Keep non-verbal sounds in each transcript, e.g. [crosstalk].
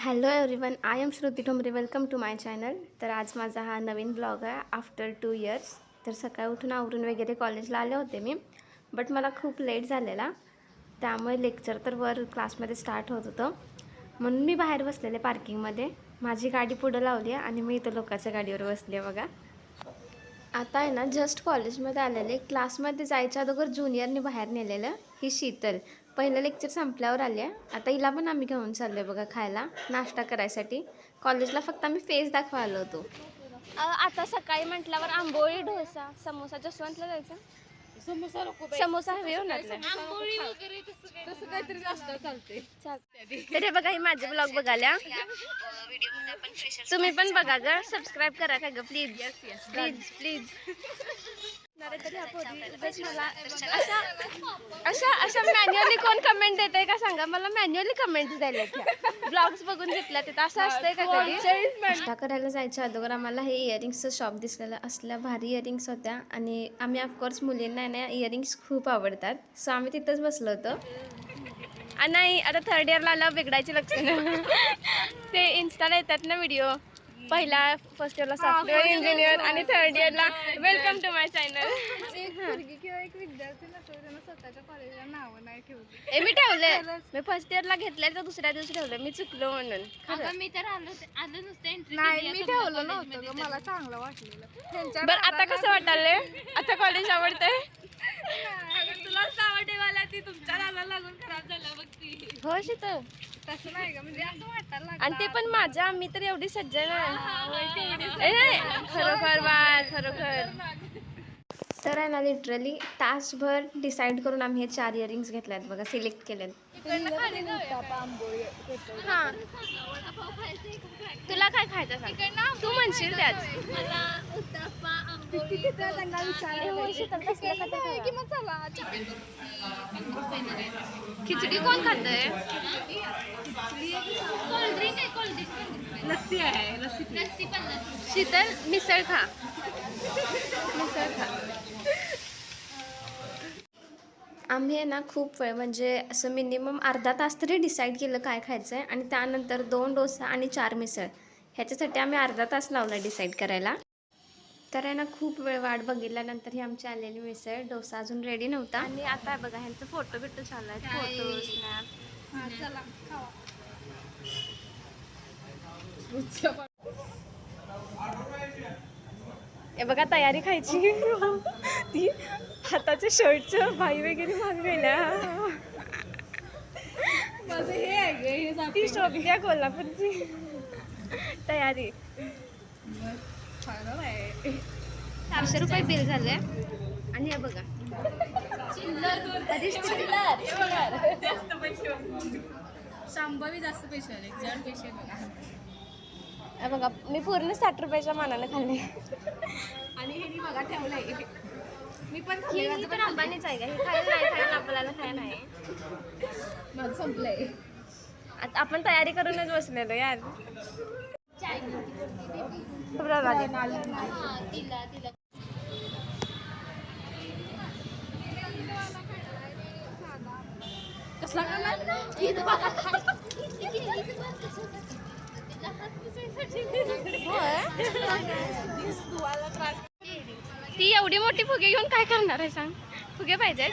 Hello everyone I am Shruti Thombare welcome to my channel तर आज माझा हा नवीन ब्लॉग आहे आफ्टर टू इयर्स तर सकाळी उठून आवरून वगैरे कॉलेजला आले होते मी बट मला खूप लेट झालेला. त्यामुळे लेक्चर तर वर क्लासमध्ये स्टार्ट होत होतं. म्हणून मी बाहेर बसलेले पार्किंगमध्ये माझी गाडी पुढं लावली आहे आणि मी इथं लोकांच्या गाडीवर बसली आहे बघा. आता आहे ना जस्ट कॉलेजमध्ये आलेले. क्लासमध्ये जायच्या अगोदर ज्युनियरने बाहेर नेलेलं ही शीतल. पहिलं लेक्चर संपल्यावर आली. आता हिला पण आम्ही घेऊन चाललो आहे बघा खायला नाश्ता करायसाठी. कॉलेजला फक्त आम्ही फेस दाखवायला होतो. आता सकाळी म्हटल्यावर आंबोळी डोसा समोसा जसवंतला जायचं. समोसा हवे होणार तर हे बघा ही माझे ब्लॉग बघाल्या तुम्ही पण बघा ग सबस्क्राईब करा का ग प्लीज प्लीज प्लीज अशा अशा अशा मॅन्युअली कोण कमेंट देत आहे का सांगा? मला मॅन्युअली कमेंट द्यायला ब्लॉग्स बघून घेतल्या तिथं. असं असतंय का कधी? नाश्ता करायला जायच्या अगोदर आम्हाला हे इयरिंग्सचं शॉप दिसलेलं असल्या भारी इयरिंग्स होत्या. आणि आम्ही ऑफकोर्स मुलींना ना इयरिंग्स खूप आवडतात. सो आम्ही तिथंच बसलो होतो. नाही आता थर्ड इयरला आलं बिघडायची लक्षणं [laughs] ते इन्स्टाला येतात ना व्हिडिओ पहिला फर्स्ट इयरला सॉफ्टवेअर इंजिनियर आणि थर्ड इयरला वेलकम टू माय चॅनल किंवा एक विद्यार्थी नसेल त्यांना स्वतःच्या कॉलेजला नावं नाही ठेवली. ए मी ठेवले मी फर्स्ट इयरला घेतलं तर दुसऱ्या दिवशी ठेवलं मी चुकलो म्हणून. मी तर आलो आलो नुसतं एंट्री नाही मी ठेवलं नव्हतं ग, मला चांगलं वाटलेलं. त्यांच्या बरं आता कसं वाटायलंय आता कॉलेज आवडतंय? तुलाच आवडे मला ती तुमच्या नाला लागून खराब झालं बघ ती. हो शीतल तसं नाही ग म्हणजे असं वाटायला लागलं आणि ते पण माझ्या मी तर एवढी सज्जन आहे. खरोखर बा खरोखर. तर आहे ना लिटरली तासभर डिसाईड करून आम्ही हे चार इयरिंग्स घेतल्यात बघा सिलेक्ट हां. तुला काय खायचं तू म्हणशील त्याच की मग चला खिचडी कोण खातंय? कोल्ड्रिंक आहे कोल्ड्रिंक लस्सी आहे लस्सी लस्सी पण. शीतल मिसळ खा. मिसळ खा आम्ही आहे ना खूप वेळ म्हणजे असं मिनिमम अर्धा तास तरी डिसाईड केलं काय खायचं आहे आणि त्यानंतर दोन डोसा आणि चार मिसळ. ह्याच्यासाठी आम्ही अर्धा तास लावला डिसाईड करायला. तर आहे ना खूप वेळ वाट बघितल्यानंतर ही आमची आलेली मिसळ. डोसा अजून रेडी नव्हता. आणि आता बघा ह्यांचं फोटो बिटो चालू आहेत. फोटो स्नॅप हा हे बघा तयारी खायची. ती हाताच्या शर्टचं भाई वगैरे माग गेल्या. माझं हे आहे हे ती कोल्हापूरची. तयारी. आहे चारशे रुपये बिल झालंय आणि हे बघा. संभावी जास्त पैसे आले. जड पैसे बघा. हे बघा मी पूर्ण साठ रुपयाच्या मानाने खाल्ले. आणि हे मी बघा ठेवलंय. मी पण ही पण अंबानीच आहे का? हे खायला नाही खायला आपल्याला काय नाही. माझं संपलंय. आता आपण तयारी करूनच बसलेलो यार. कसला ती एवढी मोठी फुगे घेऊन काय करणार आहे सांग? फुगे पाहिजेत.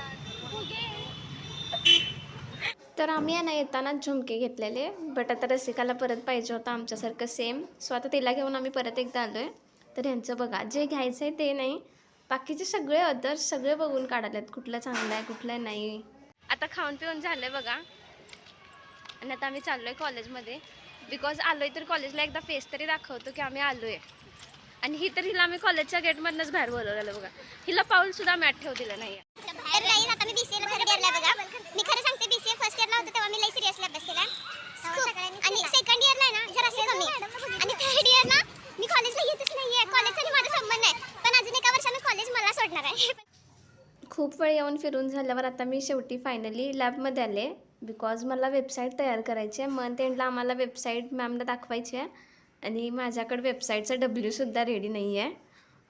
तर आम्ही आहे ना येताना झुमके घेतलेले. बट आता रसिकाला परत पाहिजे होता आमच्यासारखं सेम सो आता तिला घेऊन आम्ही परत एकदा आलो आहे तर ह्यांचं बघा जे घ्यायचं आहे ते नाही. बाकीचे सगळे अदर्स सगळे बघून काढायला कुठलं चांगलं आहे कुठलं नाही. आता खाऊन पिऊन झालं आहे बघा. आणि आता आम्ही चाललो आहे कॉलेजमध्ये बिकॉज आलो आहे तर कॉलेजला एकदा फेस तरी दाखवतो की आम्ही आलो आहे आणि ही तर हिला आम्ही कॉलेजच्या गेटमधनंच बाहेर बोलवलेलं बघा. हिला पाऊल सुद्धा मॅट ठेव दिलं नाही तर राहील आता मी बीसीए ला थर्ड इयरला बघा मी खरं सांगते बीसीए फर्स्ट इयरला होतं तेव्हा मी लई सिरियसली अभ्यास केला. खूप. आणि सेकंड इयरला आहे ना जरा असं कमी. आणि थर्ड इयरला मी कॉलेजला येतच नाहीये. कॉलेजचा आणि माझा संबंध आहे पण अजून एका वर्षानं कॉलेज मला सोडणार आहे. खूप वेळ येऊन फिरून झाल्यावर आता मी शेवटी फायनली लॅबमध्ये आले. बिकॉज मला वेबसाईट तयार करायची आहे. मंथ एंडला आम्हाला वेबसाईट मॅमला दाखवायची आहे. आणि माझ्याकडे वेबसाईटचा डब्ल्यूसुद्धा रेडी नाही आहे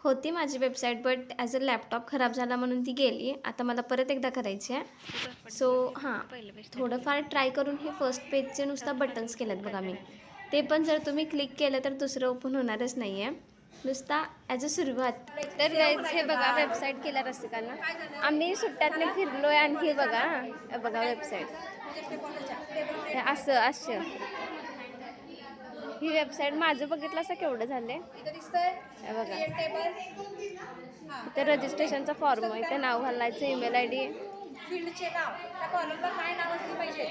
होती माझी website but as a laptop खराब झाला म्हणून ती गेली. आता मला परत एकदा करायची आहे. सो हां थोडंफार ट्राय करून हे फर्स्ट पेजचे नुसता बटन्स केलेत बघा मी. ते पण जर तुम्ही क्लिक केलं तर दुसरं ओपन होणारच नाही आहे नुसता ॲज अ सुरुवात. तर हे बघा वेबसाईट केल्या रसिकांना. आम्ही सुट्ट्यातने फिरलो आहे आणि हे बघा बघा वेबसाईट असं असं. ही वेबसाईट माझं बघितलं असं केवढं झालंय? बघा. इथे रजिस्ट्रेशनचा फॉर्म आहे. इथे नाव घालायचं ईमेल आय डी फील्डचे नाव. त्या कॉलमला काय नाव असले पाहिजे?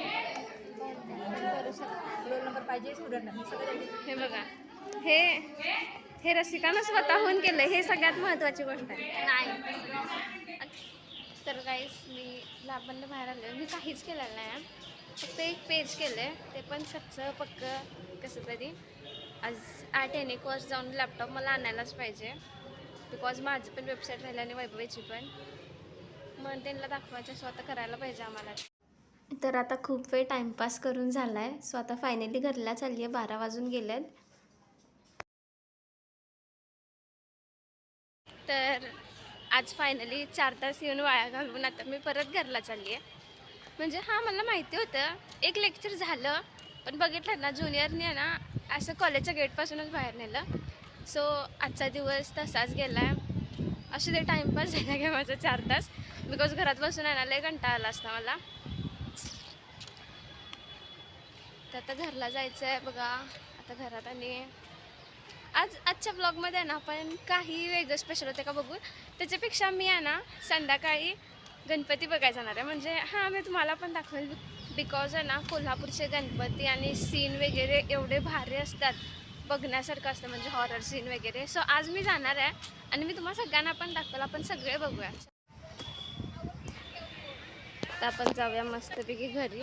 रोल नंबर पाहिजे हे हे बघा. हे हे रसिकानं स्वतःहून केलं हे सगळ्यात महत्त्वाची गोष्ट आहे. नाही. तर काहीच मी लाभांना बाहेर आले मी काहीच केलेलं नाही फक्त एक पेज केलं आहे ते पण कच्चं पक्क. कसं तरी. आज आठ एन एक जाऊन लॅपटॉप मला आणायलाच पाहिजे. बिकॉज माझी पण वेबसाईट राहिली आणि वैभवीची पण. मग त्यांना दाखवायचं स्वतः करायला पाहिजे आम्हाला. तर आता खूप वेळ टाईमपास करून झाला आहे सो आता फायनली घरला चालली आहे बारा वाजून गेलेत. तर आज फायनली चार तास येऊन वाया घालवून आता मी परत घरला चालली आहे म्हणजे हां मला माहिती होतं. एक लेक्चर झालं. पण बघितलं ना ज्युनियरने ना असं कॉलेजच्या गेटपासूनच बाहेर नेलं. सो आजचा दिवस तसाच गेला. आहे असे ते टाईमपास झाला का माझा चार तास. बिकॉज घरात बसून आहे ना लय घंटा आला असता मला. तर आता घरला जायचं आहे बघा. आता घरात आणि आज आजच्या ब्लॉगमध्ये आहे ना आपण काही वेगळं स्पेशल होते का बघून? त्याच्यापेक्षा मी आहे ना संध्याकाळी गणपती बघायला जाणार आहे. म्हणजे हां मी तुम्हाला पण दाखवेल. बिकॉज आहे ना कोल्हापूरचे गणपती आणि सीन वगैरे एवढे भारी असतात. बघण्यासारखं असतं म्हणजे हॉरर सीन वगैरे. सो आज मी जाणार आहे आणि मी तुम्हाला सगळ्यांना पण दाखवलं. आपण सगळे बघूया. आता आपण जाऊया मस्तपैकी घरी.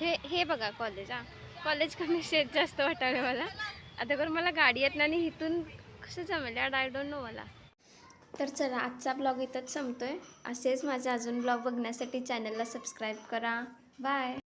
हे हे बघा कॉलेज हां. कॉलेज कमी शेत जास्त वाटायला मला. आता बरं मला गाडी येत नाही आणि इथून कसं जमेल आय डोंट नो मला. तर चला आजचा ब्लॉग इथंच संपतो आहे असेच माझे अजून ब्लॉग बघण्यासाठी चॅनलला सबस्क्राईब करा. बाय